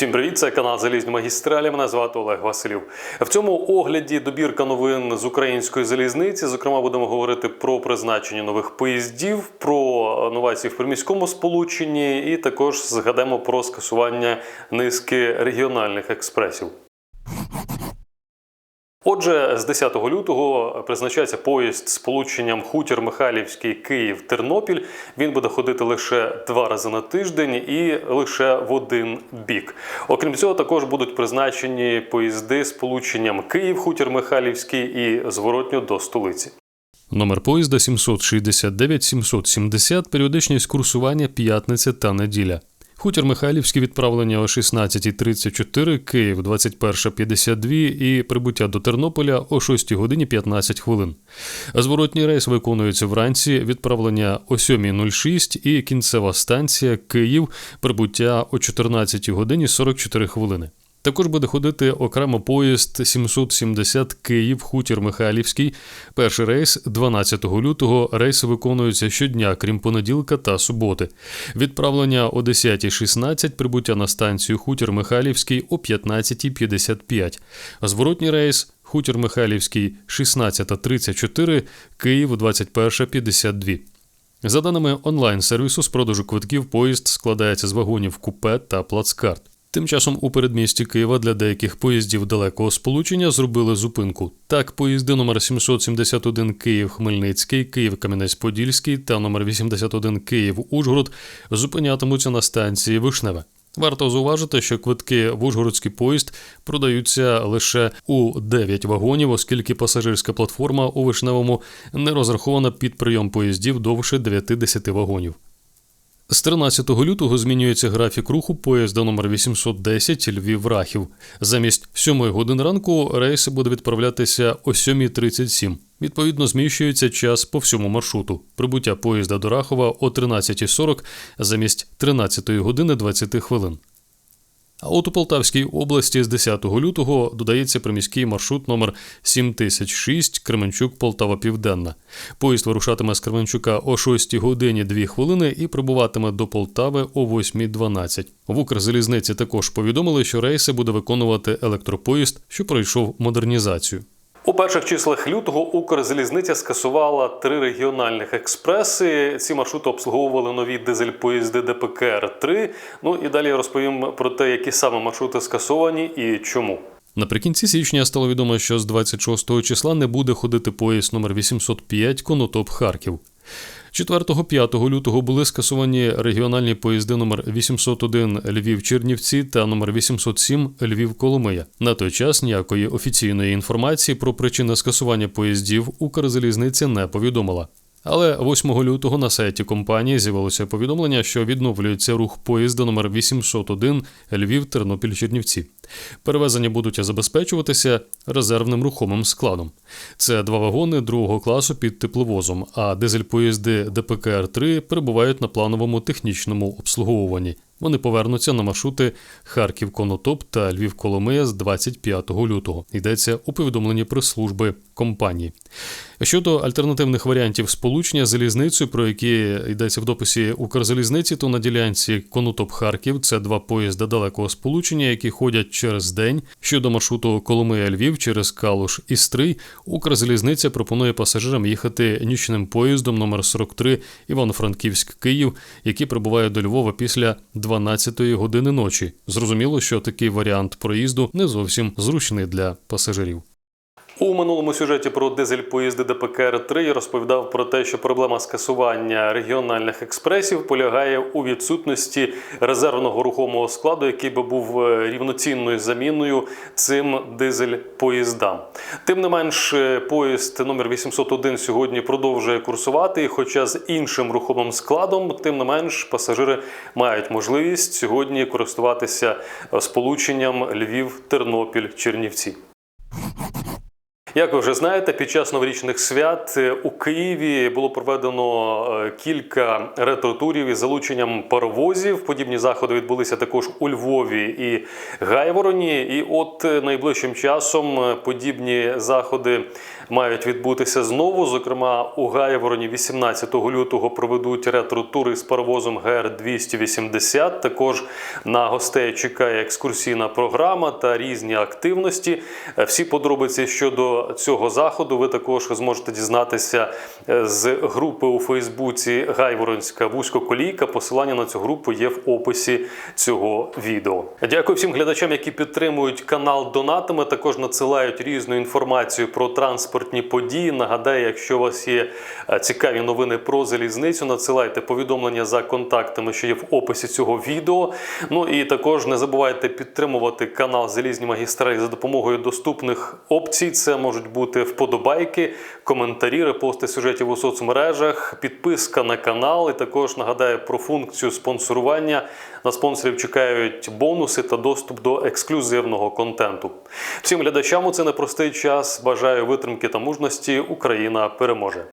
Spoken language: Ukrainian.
Всім привіт, це канал Залізні магістралі. Мене звати Олег Василів. В цьому огляді добірка новин з української залізниці. Зокрема, будемо говорити про призначення нових поїздів, про новації в приміському сполученні, і також згадаємо про скасування низки регіональних експресів. Отже, з 10 лютого призначається поїзд з полученням хутір Михайлівський Київ Тернопіль. Він буде ходити лише два рази на тиждень і лише в один бік. Окрім цього, також будуть призначені поїзди з полученням Київ Хутір Михайлівський і зворотньо до столиці. Номер поїзда 769-770, періодичність курсування п'ятниця та неділя. Хутір Михайлівське відправлення о 16.34, Київ 21.52 і прибуття до Тернополя о 6 годині 15 хвилин. Зворотній рейс виконується вранці, відправлення о 7.06 і кінцева станція Київ, прибуття о 14 годині 44 хвилини. Також буде ходити окремо поїзд 770 Київ Хутір Михайлівський. Перший рейс 12 лютого. Рейси виконуються щодня, крім понеділка та суботи. Відправлення о 10.16, прибуття на станцію Хутір Михайлівський о 15.55. Зворотній рейс Хутір Михайлівський 16.34, Київ 21.52. За даними онлайн-сервісу з продажу квитків, поїзд складається з вагонів купе та плацкарт. Тим часом у передмісті Києва для деяких поїздів далекого сполучення зробили зупинку. Так, поїзди номер 771 Київ-Хмельницький, Київ-Кам'янець-Подільський та номер 81 Київ-Ужгород зупинятимуться на станції Вишневе. Варто зауважити, що квитки в Ужгородський поїзд продаються лише у 9 вагонів, оскільки пасажирська платформа у Вишневому не розрахована під прийом поїздів довше 90 вагонів. З 13 лютого змінюється графік руху поїзда номер 810 Львів-Рахів. Замість 7 годин ранку рейс буде відправлятися о 7.37. Відповідно, зміщується час по всьому маршруту. Прибуття поїзда до Рахова о 13.40 замість 13 години 20 хвилин. А от у Полтавській області з 10 лютого додається приміський маршрут номер 7006 Кременчук Полтава Південна. Поїзд вирушатиме з Кременчука о 6 годині 2 хвилини і прибуватиме до Полтави о 8.12. В Укрзалізниці також повідомили, що рейси буде виконувати електропоїзд, що пройшов модернізацію. У перших числах лютого Укрзалізниця скасувала три регіональних експреси. Ці маршрути обслуговували нові дизель-поїзди ДПКР-3. Ну і далі я розповім про те, які саме маршрути скасовані і чому. Наприкінці січня стало відомо, що з 26 числа не буде ходити поїзд номер 805 Конотоп Харків. 4-5 лютого були скасовані регіональні поїзди номер 801 Львів-Чернівці та номер 807 Львів-Коломия. На той час ніякої офіційної інформації про причини скасування поїздів Укрзалізниця не повідомила. Але 8 лютого на сайті компанії з'явилося повідомлення, що відновлюється рух поїзда номер 801 Львів Тернопіль Чернівці. Перевезення будуть забезпечуватися резервним рухомим складом. Це два вагони другого класу під тепловозом, а дизель-поїзди ДПКР-3 перебувають на плановому технічному обслуговуванні. Вони повернуться на маршрути Харків-Конотоп та Львів-Коломия з 25 лютого. Йдеться у повідомленні прес-служби компанії. Щодо альтернативних варіантів сполучення залізницею, про які йдеться в дописі Укрзалізниці, то на ділянці Конотоп-Харків це два поїзда далекого сполучення, які ходять через день. Щодо маршруту Коломия-Львів через Калуш і Стрий, Укрзалізниця пропонує пасажирам їхати нічним поїздом номер 43 Івано-Франківськ-Київ, який прибуває до Львова після 12-ї години ночі. Зрозуміло, що такий варіант проїзду не зовсім зручний для пасажирів. У минулому сюжеті про дизель-поїзди ДПКР-3 я розповідав про те, що проблема скасування регіональних експресів полягає у відсутності резервного рухомого складу, який би був е, рівноцінною заміною цим дизель-поїздам. Тим не менш, е, поїзд номер 801 сьогодні продовжує курсувати, хоча з іншим рухомим складом, тим не менш, пасажири мають можливість сьогодні користуватися е, сполученням Львів-Тернопіль-Чернівці. Як ви вже знаєте, під час новорічних свят е, у Києві було проведено е, кілька ретро-турів із залученням паровозів. Подібні заходи відбулися також у Львові і Гайвороні. І от е, найближчим часом подібні заходи мають відбутися знову. Зокрема, у Гайвороні 18 лютого проведуть ретро-тури з паровозом ГР 280. Також на гостей чекає екскурсійна програма та різні активності. Всі подробиці щодо цього заходу ви також зможете дізнатися е, з групи у Фейсбуці Гайворонська вузькоколійка. Посилання на цю групу є в описі цього відео. Дякую всім глядачам, які підтримують канал донатами. Також надсилають різну інформацію про транспортні події. Нагадаю, якщо у вас є е, цікаві новини про залізницю, надсилайте повідомлення за контактами, що є в описі цього відео. Ну і також не забувайте підтримувати канал Залізні магістралі за допомогою доступних опцій. Це можуть бути вподобайки, коментарі, репости сюжетів у соцмережах, підписка на канал. І також нагадаю про функцію спонсорування. На спонсорів чекають бонуси та доступ до ексклюзивного контенту. Всім глядачам у це непростий час. Бажаю витримки та мужності. Україна переможе.